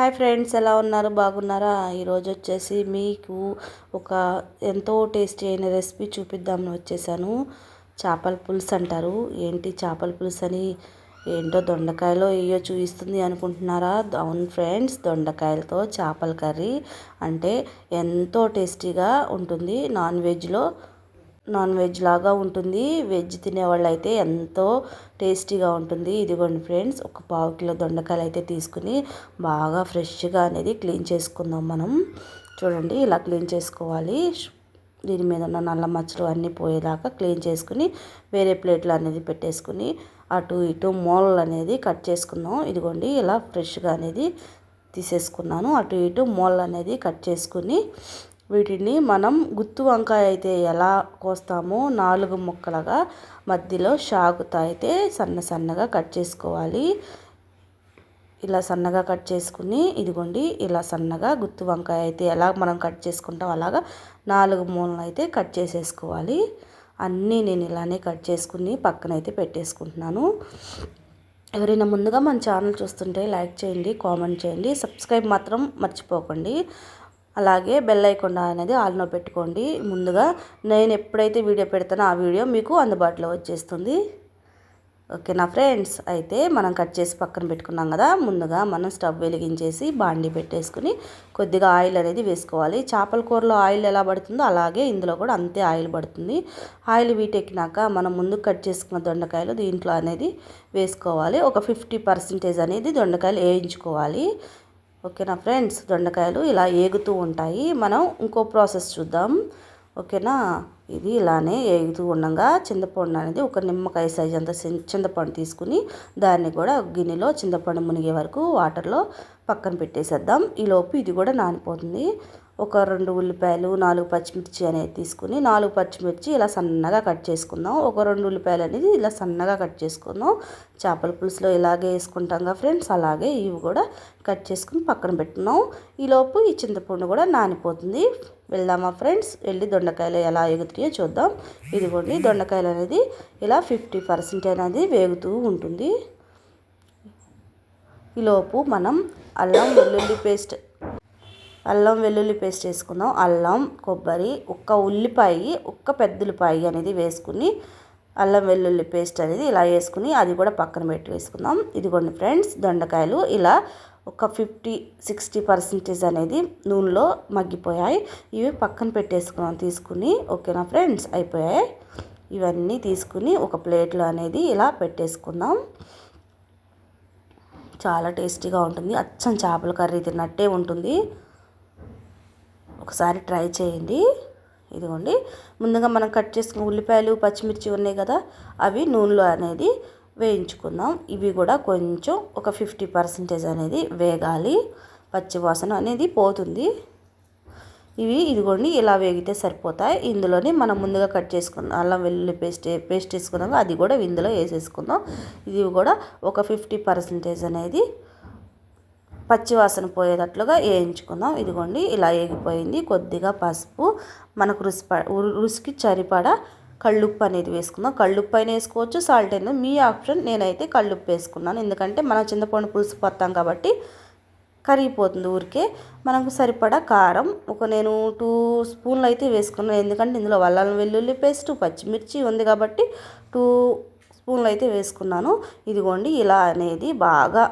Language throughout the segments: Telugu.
హాయ్ ఫ్రెండ్స్ ఎలా ఉన్నారు? బాగున్నారా? ఈరోజు వచ్చేసి మీకు ఒక ఎంతో టేస్టీ అయిన రెసిపీ చూపిద్దామని వచ్చేసాను. చేపల పులుసు అంటారు. ఏంటి చేపల పులుసు అని? ఏంటో దొండకాయలో ఏయో చూపిస్తుంది అనుకుంటున్నారా? అవును ఫ్రెండ్స్ దొండకాయలతో చేపల కర్రీ అంటే ఎంతో టేస్టీగా ఉంటుంది. నాన్ వెజ్లో నాన్ వెజ్ లాగా ఉంటుంది. వెజ్ తినేవాళ్ళు అయితే ఎంతో టేస్టీగా ఉంటుంది. ఇదిగోండి ఫ్రెండ్స్ ఒక పావు కిలో దొండకాయలు అయితే తీసుకుని బాగా ఫ్రెష్గా అనేది క్లీన్ చేసుకుందాం మనం. చూడండి ఇలా క్లీన్ చేసుకోవాలి. దీని మీద ఉన్న నల్ల మచ్చలు అన్నీ పోయేదాకా క్లీన్ చేసుకుని వేరే ప్లేట్లు అనేది పెట్టేసుకుని అటు ఇటు మూలలు అనేది కట్ చేసుకుందాం. ఇదిగోండి ఇలా ఫ్రెష్గా అనేది తీసేసుకున్నాను. అటు ఇటు మూలలు అనేది కట్ చేసుకుని వీటిని మనం గుత్తు వంకాయ అయితే ఎలా కోస్తామో నాలుగు ముక్కలుగా మధ్యలో షాకుతో అయితే సన్న సన్నగా కట్ చేసుకోవాలి. ఇలా సన్నగా కట్ చేసుకుని ఇదిగోండి ఇలా సన్నగా గుత్తు వంకాయ అయితే ఎలా మనం కట్ చేసుకుంటాం అలాగా నాలుగు మూలలు అయితే కట్ చేసేసుకోవాలి. అన్నీ నేను ఇలానే కట్ చేసుకుని పక్కన అయితే పెట్టేసుకుంటున్నాను. ఎవరైనా ముందుగా మన ఛానల్ చూస్తుంటే లైక్ చేయండి కామెంట్ చేయండి. సబ్స్క్రైబ్ మాత్రం మర్చిపోకండి. అలాగే బెల్ ఐకొండ అనేది ఆల్నో పెట్టుకోండి. ముందుగా నేను ఎప్పుడైతే వీడియో పెడతానో ఆ వీడియో మీకు అందుబాటులో వచ్చేస్తుంది. ఓకే నా ఫ్రెండ్స్ అయితే మనం కట్ చేసి పక్కన పెట్టుకున్నాం కదా ముందుగా మనం స్టవ్ వెలిగించేసి బాండి పెట్టేసుకుని కొద్దిగా ఆయిల్ అనేది వేసుకోవాలి. చేపల కూరలో ఆయిల్ ఎలా పడుతుందో అలాగే ఇందులో కూడా అంతే ఆయిల్ పడుతుంది. ఆయిల్ వీటెక్కినాక మనం ముందు కట్ చేసుకున్న దొండకాయలు దీంట్లో అనేది వేసుకోవాలి. ఒక ఫిఫ్టీ పర్సెంటేజ్ అనేది దొండకాయలు వేయించుకోవాలి. ఓకేనా ఫ్రెండ్స్? దొండకాయలు ఇలా ఏగుతూ ఉంటాయి. మనం ఇంకో ప్రాసెస్ చూద్దాం. ఓకేనా? ఇది ఇలానే ఏగుతూ ఉండగా. చింతపండు అనేది ఒక నిమ్మకాయ సైజ్ అంత చింతపండు తీసుకుని దాన్ని కూడా గిన్నెలో చింతపండు మునిగే వరకు వాటర్లో పక్కన పెట్టేసేద్దాం. ఈలోపు ఇది కూడా నానిపోతుంది. ఒక రెండు ఉల్లిపాయలు నాలుగు పచ్చిమిర్చి అనేది తీసుకుని నాలుగు పచ్చిమిర్చి ఇలా సన్నగా కట్ చేసుకుందాం. ఒక రెండు ఉల్లిపాయలు అనేది ఇలా సన్నగా కట్ చేసుకుందాం. చేపల పులుసులో ఇలాగే వేసుకుంటాం కదా ఫ్రెండ్స్ అలాగే ఇవి కూడా కట్ చేసుకుని పక్కన పెట్టుకున్నాం ఈలోపు ఈ చింతపండు కూడా నానిపోతుంది. వెళ్దామా ఫ్రెండ్స్? వెళ్ళి దొండకాయలు ఎలా ఎగుతాయో చూద్దాం. ఇదిగోండి దొండకాయలు అనేది ఇలా ఫిఫ్టీ పర్సెంట్ అనేది వేగుతూ ఉంటుంది. ఈలోపు మనం అల్లం వెల్లుల్లి పేస్ట్ అల్లం వెల్లుల్లి పేస్ట్ వేసుకుందాం. అల్లం కొబ్బరి ఒక్క ఉల్లిపాయ ఒక్క పెద్ద ఉల్లిపాయ అనేది వేసుకుని అల్లం వెల్లుల్లి పేస్ట్ అనేది ఇలా వేసుకుని అది కూడా పక్కన పెట్టి వేసుకుందాం. ఇదిగోండి ఫ్రెండ్స్ దొండకాయలు ఇలా ఒక ఫిఫ్టీ సిక్స్టీ పర్సెంటేజ్ అనేది నూనెలో మగ్గిపోయాయి. ఇవి పక్కన పెట్టేసుకున్నాం తీసుకుని. ఓకేనా ఫ్రెండ్స్? అయిపోయాయి. ఇవన్నీ తీసుకుని ఒక ప్లేట్లో అనేది ఇలా పెట్టేసుకుందాం. చాలా టేస్టీగా ఉంటుంది. అచ్చం చేపల కర్రీ తిన్నట్టే ఉంటుంది. ఒకసారి ట్రై చేయండి. ఇదిగోండి. ముందుగా మనం కట్ చేసుకున్న ఉల్లిపాయలు పచ్చిమిర్చి ఉన్నాయి కదా అవి నూనెలో అనేది వేయించుకుందాం. ఇవి కూడా కొంచెం ఒక ఫిఫ్టీ పర్సెంటేజ్ అనేది వేగాలి. పచ్చివాసన అనేది పోతుంది. ఇవి ఇదిగోండి ఇలా వేగితే సరిపోతాయి. ఇందులోనే మనం ముందుగా కట్ చేసుకుందాం అల్లం వెల్లుల్లి పేస్ట్ పేస్ట్ వేసుకున్నాం అది కూడా ఇందులో వేసేసుకుందాం. ఇది కూడా ఒక ఫిఫ్టీ పర్సెంటేజ్ అనేది పచ్చివాసన పోయేటట్లుగా వేయించుకుందాం. ఇదిగోండి ఇలా వేగిపోయింది. కొద్దిగా పసుపు మనకు రుచి రుచికి సరిపడా కళ్ళుప్పు అనేది వేసుకుందాం. కళ్ళుప్పు అయినా వేసుకోవచ్చు సాల్ట్ అయినా. మీ ఆప్షన్ నేనైతే కళ్ళుప్పు వేసుకున్నాను. ఎందుకంటే మనం చింతపండు పులుసు పోతాం కాబట్టి కరిగిపోతుంది ఊరికే. మనకు సరిపడా కారం ఒక నేను టూ స్పూన్లు అయితే వేసుకున్నాను. ఎందుకంటే ఇందులో వల్లం వెల్లుల్లి పేస్ట్ పచ్చిమిర్చి ఉంది కాబట్టి టూ స్పూన్లు అయితే వేసుకున్నాను. ఇదిగోండి ఇలా అనేది బాగా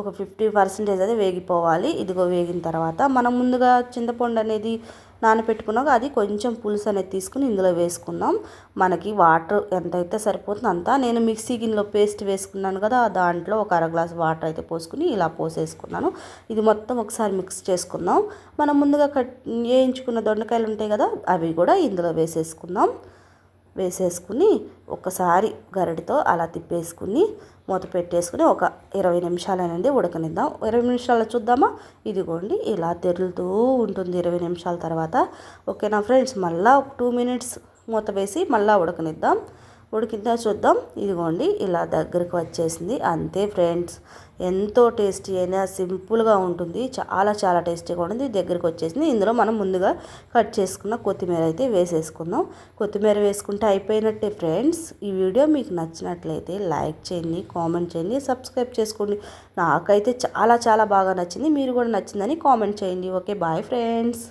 ఒక ఫిఫ్టీ పర్సెంటేజ్ అది వేగిపోవాలి. ఇదిగో వేగిన తర్వాత మనం ముందుగా చింతపండు అనేది నానబెట్టుకున్నాక అది కొంచెం పులుసు అనేది తీసుకుని ఇందులో వేసుకుందాం. మనకి వాటర్ ఎంత అయితే సరిపోతుందో అంతా. నేను మిక్సీ గిన్నెలో పేస్ట్ వేసుకున్నాను కదా దాంట్లో ఒక అర గ్లాస్ వాటర్ అయితే పోసుకుని ఇలా పోసేసుకున్నాను. ఇది మొత్తం ఒకసారి మిక్స్ చేసుకుందాం. మనం ముందుగా కట్ వేయించుకున్న దొండకాయలు ఉంటాయి కదా అవి కూడా ఇందులో వేసేసుకుందాం. వేసేసుకుని ఒకసారి గరిడితో అలా తిప్పేసుకుని మూత పెట్టేసుకుని ఒక ఇరవై నిమిషాలు అనేది ఉడకనిద్దాం. ఇరవై నిమిషాలు చూద్దామా? ఇదిగోండి ఇలా తెరులుతూ ఉంటుంది ఇరవై నిమిషాల తర్వాత. ఓకేనా ఫ్రెండ్స్? మళ్ళీ ఒక టూ మినిట్స్ మూత వేసి మళ్ళీ ఉడకనిద్దాం. ఉడికిద్దా చూద్దాం. ఇదిగోండి ఇలా దగ్గరికి వచ్చేసింది. అంతే ఫ్రెండ్స్ ఎంతో టేస్టీ అయినా సింపుల్గా ఉంటుంది. చాలా చాలా టేస్టీగా ఉంటుంది. దగ్గరికి వచ్చేసింది. ఇందులో మనం ముందుగా కట్ చేసుకున్న కొత్తిమీర అయితే వేసేసుకుందాం. కొత్తిమీర వేసుకుంటే అయిపోయినట్టే ఫ్రెండ్స్. ఈ వీడియో మీకు నచ్చినట్లయితే లైక్ చేయండి కామెంట్ చేయండి సబ్స్క్రైబ్ చేసుకోండి. నాకైతే చాలా చాలా బాగా నచ్చింది. మీరు కూడా నచ్చిందని కామెంట్ చేయండి. Okay bye friends.